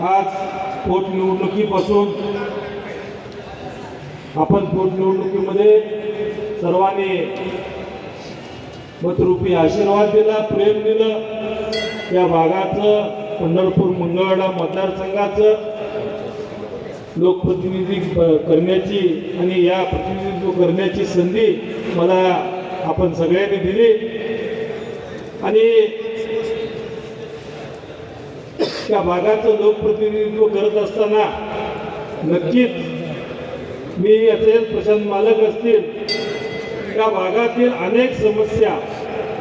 आज पोटनिवडणुकीपासून आपण पोटनिवडणुकीमध्ये सर्वांनी मतरूपी आशीर्वाद दिला प्रेम दिलं. या भागाचं पंढरपूर मंगळवेढा मतदारसंघाचं लोकप्रतिनिधी करण्याची आणि या प्रतिनिधित्व करण्याची संधी मला आपण सगळ्यांनी दिली. आणि त्या भागाचं लोकप्रतिनिधित्व करत असताना नक्कीच मी असेल प्रशांत मालक असतील. त्या भागातील अनेक समस्या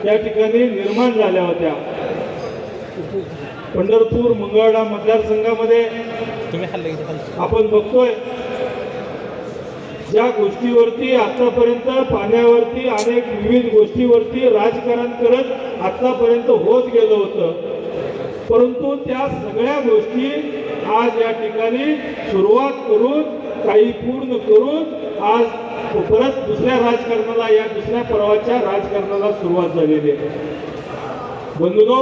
त्या ठिकाणी निर्माण झाल्या होत्या. पंढरपूर मंगळवेढा मतदारसंघामध्ये आपण बघतोय ज्या गोष्टीवरती आतापर्यंत पाण्यावरती अनेक विविध गोष्टीवरती राजकारण करत आतापर्यंत होत गेलं होतं परंतु त्या सगळ्या गोष्टी आज या ठिकाणी सुरुवात करून काही पूर्ण करून आज परत दुसऱ्या राजकारणाला या दुसऱ्या पर्वाच्या राजकारणाला सुरुवात झालेली आहे. बंधुनो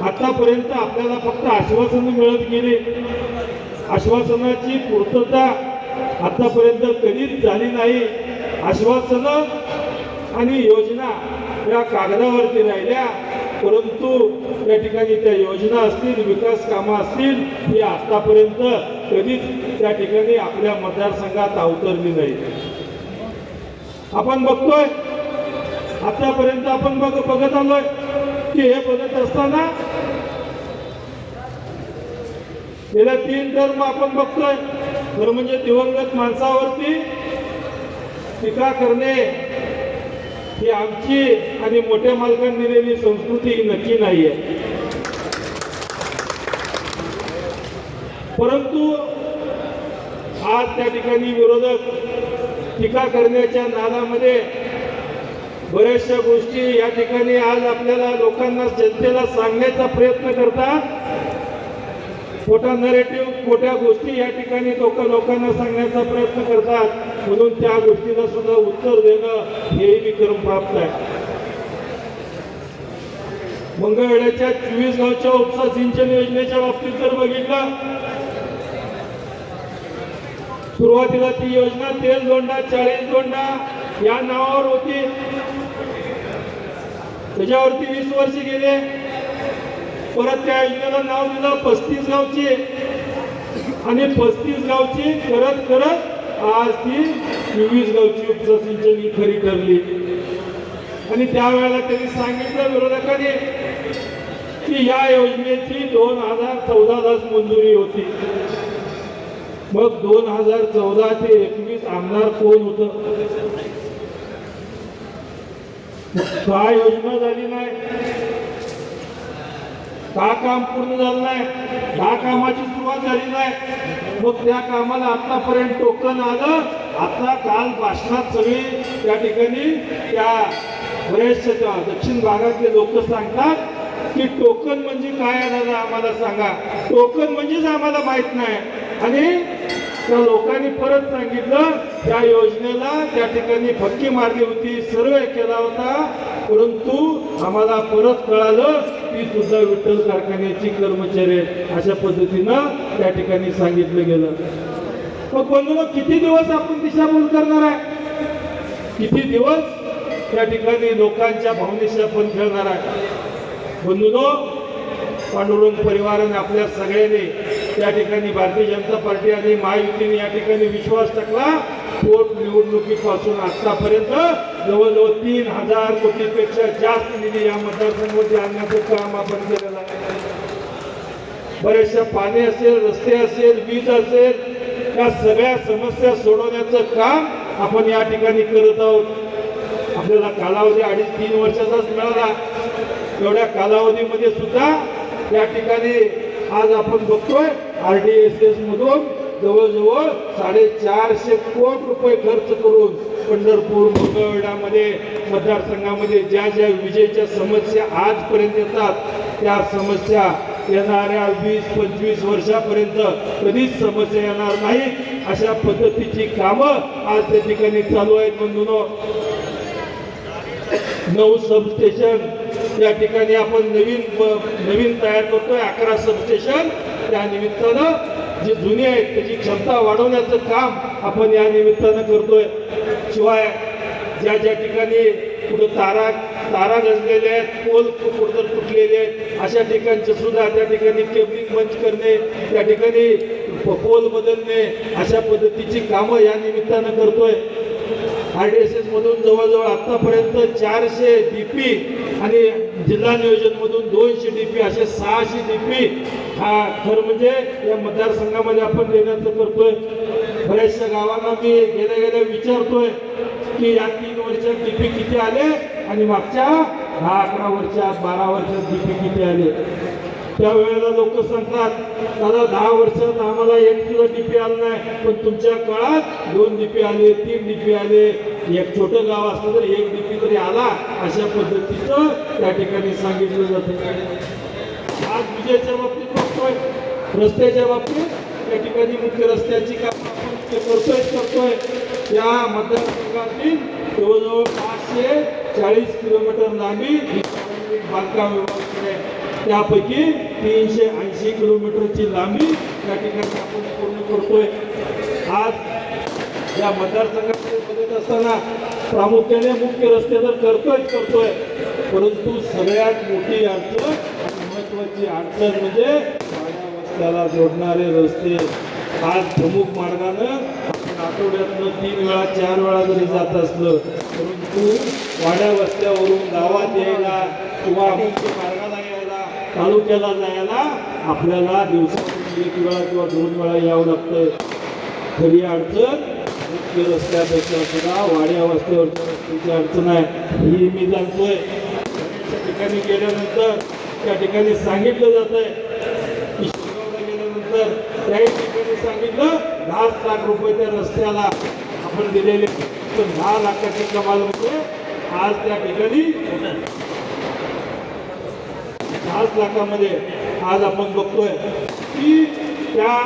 आतापर्यंत आपल्याला फक्त आश्वासनं मिळत गेली. आश्वासनाची पूर्तता आतापर्यंत कधीच झाली नाही. आश्वासनं आणि योजना या कागदावरती राहिल्या परंतु या ठिकाणी त्या योजना असतील विकास कामं असतील ही आतापर्यंत कधीच त्या ठिकाणी आपल्या मतदारसंघात अवतरली नाही. आपण बघतोय आतापर्यंत आपण बघ बघत आलोय की हे बघत असताना गेल्या तीन टर्म आपण बघतोय. खरं म्हणजे दिवंगत माणसावरती टीका करणे ही आमची आणि मोठ्या मालकांनी दिलेली संस्कृती ही नक्की आहे परंतु आज त्या ठिकाणी विरोधक टीका करण्याच्या नादामध्ये बऱ्याचशा गोष्टी या ठिकाणी आज आपल्याला लोकांना जनतेला सांगण्याचा प्रयत्न करतात. खोटा नरेटिव्ह खोट्या गोष्टी या ठिकाणी लोक लोकांना सांगण्याचा प्रयत्न करतात. म्हणून त्या गोष्टीला सुद्धा उत्तर देणं हेही विक्रम प्राप्त आहे. मंगळवेड्याच्या चोवीस गावच्या उपसा सिंचन योजनेच्या बाबतीत जर बघितलं सुरुवातीला ती योजना तेल दोंडा चाळीस दोंडा या नावावर होती. त्याच्यावरती वीस वर्ष गेले. परत त्या योजनेला नाव दिलं पस्तीस गावची. आणि पस्तीस गावची करत करत आज ती चोवीस गावची उपसिंचन ही खरी ठरली. आणि त्यावेळेला त्यांनी सांगितलं विरोधकांनी की या योजनेची दोन हजार चौदालाच मंजुरी होती. मग दोन हजार चौदा ते एकवीस आमदार कोण होत? का योजना झाली नाही? हा काम पूर्ण झालं नाही. ह्या कामाची सुरुवात झाली नाही. मग त्या कामाला आतापर्यंत टोकन आलं. आता काल भाषणात सगळी त्या ठिकाणी त्या बरेचसे दक्षिण भागातले लोक सांगतात की टोकन म्हणजे काय दादा आम्हाला सांगा. टोकन म्हणजेच आम्हाला माहीत नाही. आणि त्या लोकांनी परत सांगितलं त्या योजनेला त्या ठिकाणी फक्की मारली होती सर्वे केला होता. परंतु आम्हाला परत कळालं ती सुद्धा विठ्ठल कारखान्याची कर्मचारी आहेत. अशा पद्धतीनं त्या ठिकाणी सांगितलं गेलं मग बंधू किती दिवस आपण दिशाभूल करणार आहे किती दिवस त्या ठिकाणी लोकांच्या भावनेशी आपण खेळणार आहे बंधूनो पांडुरंग परिवाराने आपल्या सगळ्यांनी त्या ठिकाणी भारतीय जनता पार्टी आणि महायुतीने या ठिकाणी विश्वास टाकला. पोट निवडणुकीपासून आतापर्यंत जवळजवळ तीन हजार कोटीपेक्षा जास्त निधी या मतदारसंघामध्ये आणण्याचं काम आपण केलेलं आहे. बऱ्याचशा पाणी असेल रस्ते असेल वीज असेल या सगळ्या समस्या सोडवण्याचं काम आपण या ठिकाणी करत आहोत. आपल्याला कालावधी अडीच तीन वर्षाचाच मिळाला. एवढ्या कालावधीमध्ये सुद्धा या ठिकाणी आज आपण बघतोय आर डी एस एस मधून जवळजवळ साडेचारशे कोटी रुपये खर्च करून पंढरपूर मंगळवेढामध्ये मतदारसंघामध्ये ज्या ज्या विजेच्या समस्या आजपर्यंत येतात त्या समस्या येणाऱ्या वीस पंचवीस वर्षापर्यंत कधीच समस्या येणार नाही. अशा पद्धतीची कामं आज त्या ठिकाणी चालू आहेत बंधूनो. नऊ सबस्टेशन या ठिकाणी आपण नवीन नवीन तयार करतोय. अकरा सबस्टेशन त्या निमित्तानं जे जुने आहेत त्याची क्षमता वाढवण्याचं काम आपण या निमित्तानं करतोय. शिवाय ज्या ज्या ठिकाणी कुठं तारा तारा गजलेल्या आहेत पोल कुठं तुटलेले आहेत अशा ठिकाणचे सुद्धा त्या ठिकाणी केबलिंग बंद करणे त्या ठिकाणी पोल बदलणे अशा पद्धतीची कामं या निमित्तानं करतोय. आर डी एस एस मधून जवळजवळ आतापर्यंत चारशे बी पी आणि जिल्हा नियोजनमधून दोनशे डी पी असे सहाशे डीपी हा खरं म्हणजे या मतदारसंघामध्ये आपण देण्याचं करतोय. बऱ्याचशा गावांना मी गेल्या गेल्या विचारतोय की या तीन वर्षात डीपी किती आले आणि मागच्या दहा अकरा वर्षात बारा वर्षात डी पी किती आले? त्यावेळेला लोक सांगतात दादा दहा वर्षात आम्हाला एक सुद्धा डीपी आलं नाही पण तुमच्या काळात दोन डीपी आले तीन डीपी आले. एक छोटं गाव असलं तर एक डीपी तरी आला. अशा पद्धतीचं त्या ठिकाणी सांगितलं जातं. आज विजेच्या बाबतीत बघतोय रस्त्याच्या बाबतीत त्या ठिकाणी मुख्य रस्त्याची काम आपण ते करतोय करतोय. या मतदारसंघातील जवळजवळ पाचशे चाळीस किलोमीटर लांबी बांधकाम त्यापैकी तीनशे ऐंशी किलोमीटरची लांबी त्या ठिकाणी आपण पूर्ण करतोय. आज या मतदारसंघामध्ये बघत असताना प्रामुख्याने मुख्य रस्ते तर करतोय करतोय. परंतु सगळ्यात मोठी अडचण आणि महत्वाची अडचण म्हणजे वाड्या जोडणारे रस्ते. आज प्रमुख मार्गानं आपण आठवड्यातनं तीन वेळा चार वेळा जरी जात असलं परंतु वाड्या वस्त्यावरून गावात यायला किंवा मुख्य तालुक्याला जायला आपल्याला दिवसातून एक वेळा किंवा दोन वेळा यावं लागतंय. खरी अडचण मुख्य रस्त्यापेक्षा सुद्धा वाड्या वस्त्यावरच्या रस्त्याची अडचण आहे. ही मी जाणतोय त्या ठिकाणी गेल्यानंतर त्या ठिकाणी सांगितलं जात आहे की गेल्यानंतर त्याही ठिकाणी सांगितलं दहा लाख रुपये त्या रस्त्याला आपण दिलेले. दहा लाखाची कमाल म्हणजे आज त्या ठिकाणी दहाच लाखामध्ये आज आपण बघतोय की त्या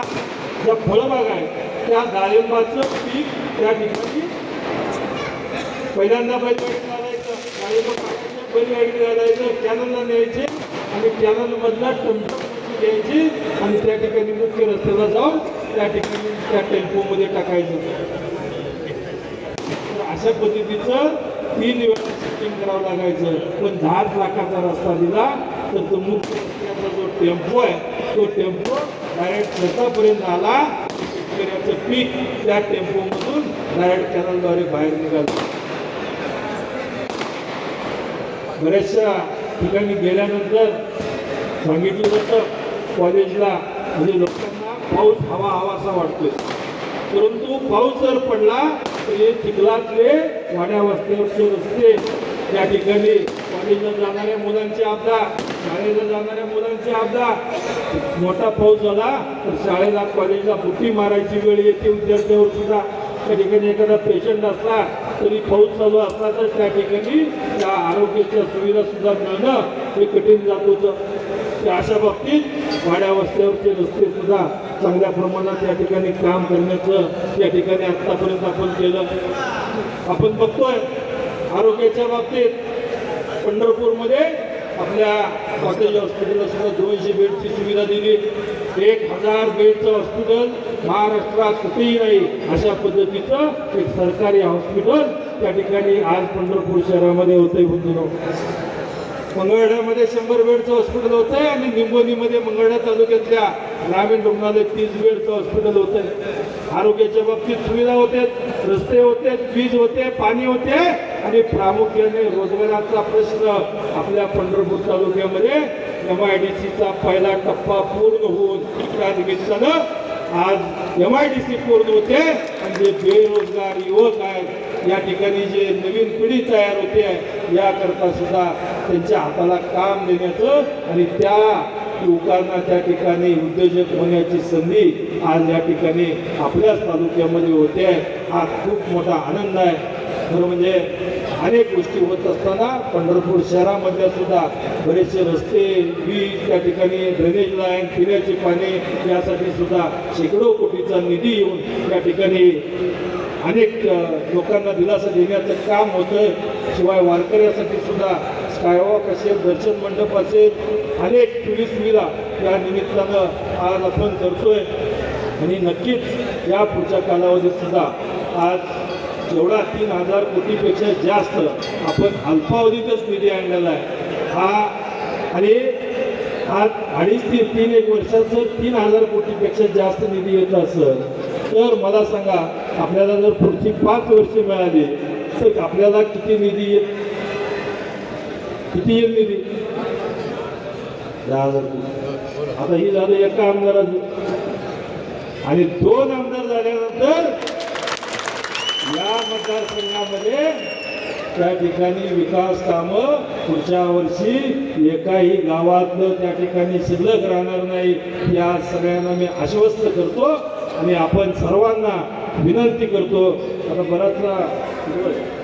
ज्या फळबाग आहे त्या डाळिंबाचं पीक त्या ठिकाणी पहिल्यांदा बैलगाडी घालायचं डाळिंब काढायचं बैलगाडी घालायचं कॅनलला न्यायचे आणि कॅनलमधला टमटम घ्यायची आणि त्या ठिकाणी मुख्य रस्त्याला जाऊन त्या ठिकाणी त्या टेम्पोमध्ये टाकायचं. अशा पद्धतीचं तीन वेळा सेटिंग करावं लागायचं. पण दहाच लाखाचा रस्ता दिला तर तो मुख्य रस्त्याचा जो टेम्पो आहे तो टेम्पो डायरेक्ट शेतापर्यंत आला. शेतकऱ्याचं पीक त्या टेम्पोमधून डायरेक्ट कॅनलद्वारे बाहेर निघालं. बऱ्याचशा ठिकाणी गेल्यानंतर सांगितलं जातं कॉलेजला म्हणजे लोकांना पाऊस हवा हवासा वाटतोय. परंतु पाऊस जर पडला ते हे चिखलातले वाड्या वस्त्यावरचे रस्ते त्या ठिकाणी कॉलेजला जाणाऱ्या मुलांची आपदा शाळेला जाणाऱ्या मुलांची आपदा मोठा पाऊस झाला तर शाळेला कॉलेजला बुटी मारायची वेळ येते विद्यार्थ्यावर सुद्धा. त्या ठिकाणी एखादा पेशंट असला तरी पाऊस चालू असला तर त्या ठिकाणी त्या आरोग्याच्या सुविधा सुद्धा मिळणं हे कठीण जात होतं. त्या अशा बाबतीत वाड्या वस्त्यावरचे रस्ते सुद्धा चांगल्या प्रमाणात या ठिकाणी काम करण्याचं या ठिकाणी आत्तापर्यंत आपण केलं. आपण बघतोय आरोग्याच्या बाबतीत पंढरपूरमध्ये आपल्या कॉटेज हॉस्पिटलला सुद्धा दोनशे बेडची सुविधा दिली. एक हजार बेडचं हॉस्पिटल महाराष्ट्रात कुठेही नाही अशा पद्धतीचं एक सरकारी हॉस्पिटल त्या ठिकाणी आज पंढरपूर शहरामध्ये होतंय बंधून. मंगळवेढ्यामध्ये शंभर बेडचं हॉस्पिटल होतं आहे आणि निंबोनीमध्ये मंगळवेढा तालुक्यातल्या ग्रामीण रुग्णालय तीस बेडचं हॉस्पिटल होतं आहे आरोग्याच्या बाबतीत सुविधा होते रस्ते होते वीज होते पाणी होते आणि प्रामुख्याने रोजगाराचा प्रश्न आपल्या पंढरपूर तालुक्यामध्ये एम आय डी सीचा पहिला टप्पा पूर्ण होऊन त्या निमित्तानं आज एम आय डी सी पूर्ण होते. आणि जे बेरोजगार युवक आहेत. या ठिकाणी जे नवीन पिढी तयार होते आहे याकरता सुद्धा त्यांच्या हाताला काम देण्याचं आणि त्या युवकांना त्या ठिकाणी उद्योजक होण्याची संधी आज या ठिकाणी आपल्याच तालुक्यामध्ये होते आहे. हा खूप मोठा आनंद आहे. खरं म्हणजे अनेक गोष्टी होत असताना पंढरपूर शहरामधल्या सुद्धा बरेचसे रस्ते वीज त्या ठिकाणी ड्रेनेज लाईन पिण्याची पाणी यासाठी सुद्धा शेकडो कोटीचा निधी येऊन त्या ठिकाणी अनेक लोकांना दिलासा देण्याचं काम होतं शिवाय वारकऱ्यासाठी सुद्धा स्कायवॉक असेल दर्शन मंडप असेल अनेक टुरिस्ट सुविधा या निमित्तानं आज आपण करतोय. आणि नक्कीच या पुढच्या कालावधीत सुद्धा आज जेवढा तीन हजार कोटीपेक्षा जास्त आपण अल्पावधीतच निधी आणलेला आहे. हा आणि आज अडीच ते तीन एक वर्षात जर तीन हजार कोटीपेक्षा जास्त निधी येत असेल तर मला सांगा आपल्याला जर पुढची पाच वर्ष मिळाली तर आपल्याला किती निधी येत किती येईल निधी? दहा हजार कोटी. आता ही झालं एका आमदाराचं. आणि दोन आमदार झाल्यानंतर या मतदारसंघामध्ये त्या ठिकाणी विकास कामं पुढच्या वर्षी एकाही गावातलं त्या ठिकाणी शिल्लक राहणार नाही या सगळ्यांना मी आश्वस्त करतो आणि आपण सर्वांना विनंती करतो. आता बराचसा